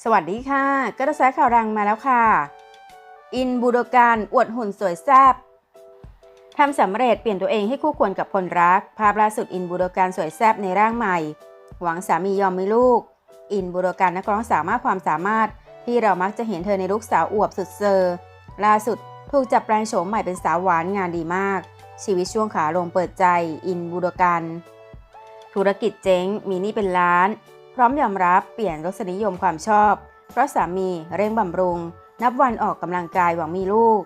สวัสดีค่ะ กระแสข่าวดังมาแล้วค่ะ อินบูโดการอวดหุ่นสวยแซ่บทำสำเร็จเปลี่ยนตัวเองให้คู่ควรกับคนรัก ภาพล่าสุดอินบูโดการสวยแซ่บในร่างใหม่ หวังสามียอมมีลูก อินบูโดการนักร้องสามารถความสามารถ ที่เรามักจะเห็นเธอในลุคสาวอวบสุดเซอร์ล่าสุดถูกจับแปลงโฉมใหม่เป็นสาวหวานงานดีมาก ชีวิตช่วงขาลงเปิดใจ อินบูโดการธุรกิจเจ๊งมีหนี้เป็นล้าน พร้อมยอมรับเปลี่ยนรสนิยมความชอบ เพราะสามีเร่งบำรุง นับวันออกกำลังกายหวังมีลูก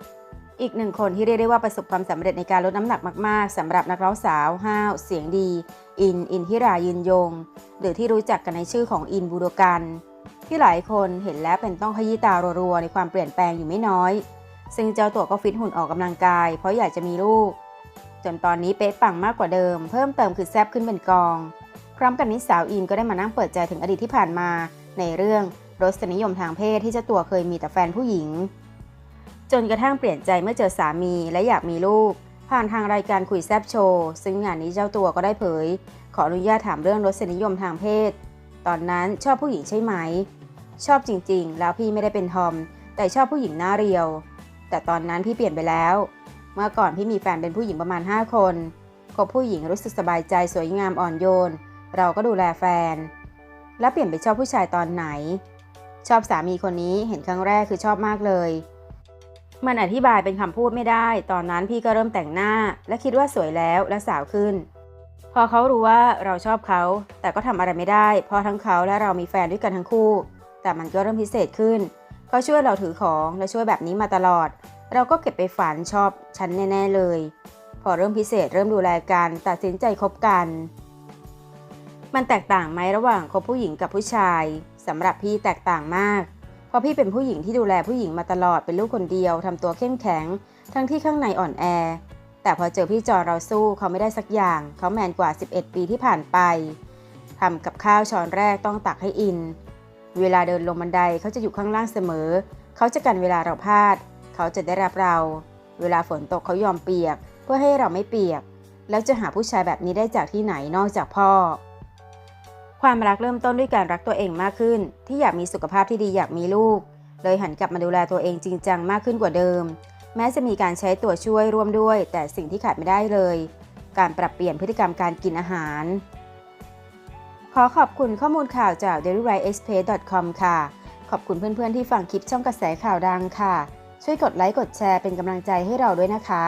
อีกหนึ่งคนที่เรียกได้ว่าประสบความสำเร็จในการลดน้ำหนักมากๆสำหรับนักร้องสาวห้าวเสียงดี อินอินทิรายืนยง หรือที่รู้จักกันในชื่อของอินบูโดกัน ที่หลายคนเห็นแล้วเป็นต้องขยี้ตารัวๆในความเปลี่ยนแปลงอยู่ไม่น้อย ซึ่งเจ้าตัวก็ฟิตหุ่นออกกำลังกาย เพราะอยากจะมีลูก จนตอนนี้เป๊ะปังมากกว่าเดิม เพิ่มเติมคือแซบขึ้นเป็นกอง พร้อมกันนี้สาวอินก็ได้มานั่งเปิดใจถึงอดีตที่ผ่านมาในเรื่องรสนิยมทางเพศที่เจ้าตัวเคยมีแต่แฟนผู้หญิง จนกระทั่งเปลี่ยนใจเมื่อเจอสามีและอยากมีลูก ผ่านทางรายการคุยแซบโชว์ซึ่งงานนี้เจ้าตัวก็ได้เผย ขออนุญาตถามเรื่องรสนิยมทางเพศ ตอนนั้นชอบผู้หญิงใช่ไหม ชอบจริงๆ แล้วพี่ไม่ได้เป็นทอม แต่ชอบผู้หญิงหน้าเรียว แต่ตอนนั้นพี่เปลี่ยนไปแล้ว เมื่อก่อนพี่มีแฟนเป็นผู้หญิงประมาณ 5 คนคบผู้หญิงรู้สึกสบายใจสวยงามอ่อนโยน เราก็ดูแลแฟน แล้วเปลี่ยนไปชอบผู้ชายตอนไหน ชอบสามีคนนี้เห็นครั้งแรกคือชอบมากเลย มันอธิบายเป็นคำพูดไม่ได้ ตอนนั้นพี่ก็เริ่มแต่งหน้า และคิดว่าสวยแล้วและสาวขึ้น พอเขารู้ว่าเราชอบเขา แต่ก็ทำอะไรไม่ได้ เพราะทั้งเขาและเรามีแฟนด้วยกันทั้งคู่ แต่มันก็เริ่มพิเศษขึ้นเขาช่วยเราถือของและช่วยแบบนี้มาตลอด เราก็เก็บไปฝันชอบฉันแน่ ๆ เลย พอเริ่มพิเศษเริ่มดูแลกันตัดสินใจคบกัน มันแตกต่างไหมระหว่างคบผู้หญิงกับผู้ชายสำหรับพี่แตกต่างมาก เพราะพี่เป็นผู้หญิงที่ดูแลผู้หญิงมาตลอดเป็นลูกคนเดียวทำตัวเข้มแข็ง ทั้งที่ข้างในอ่อนแอ แต่พอเจอพี่จอเราสู้เขาไม่ได้สักอย่าง เขาแมนกว่า 11 ปีที่ผ่านไปทำกับข้าวช้อนแรกต้องตักให้อิน เวลาเดินลงบันไดเขาจะอยู่ข้างล่างเสมอ เขาจะกันเวลาเราพลาด เขาจะได้รับเรา เวลาฝนตกเขายอมเปียก เพื่อให้เราไม่เปียก แล้วจะหาผู้ชายแบบนี้ได้จากที่ไหนนอกจากพ่อ ความรักเริ่มต้นด้วยการรักตัวเองมากขึ้น ที่อยากมีสุขภาพที่ดีอยากมีลูก เลยหันกลับมาดูแลตัวเองจริงจังมากขึ้นกว่าเดิม แม้จะมีการใช้ตัวช่วยร่วมด้วย แต่สิ่งที่ขาดไม่ได้เลย การปรับเปลี่ยนพฤติกรรมการกินอาหาร ขอขอบคุณข้อมูลข่าวจาก d a i l y r i e x p r e s s c o m ค่ะ ขอบคุณเพื่อนๆที่ฟังคลิปช่องกระแสข่าวดังค่ะ ช่วยกดไลค์กดแชร์เป็นกำลังใจให้เราด้วยนะคะ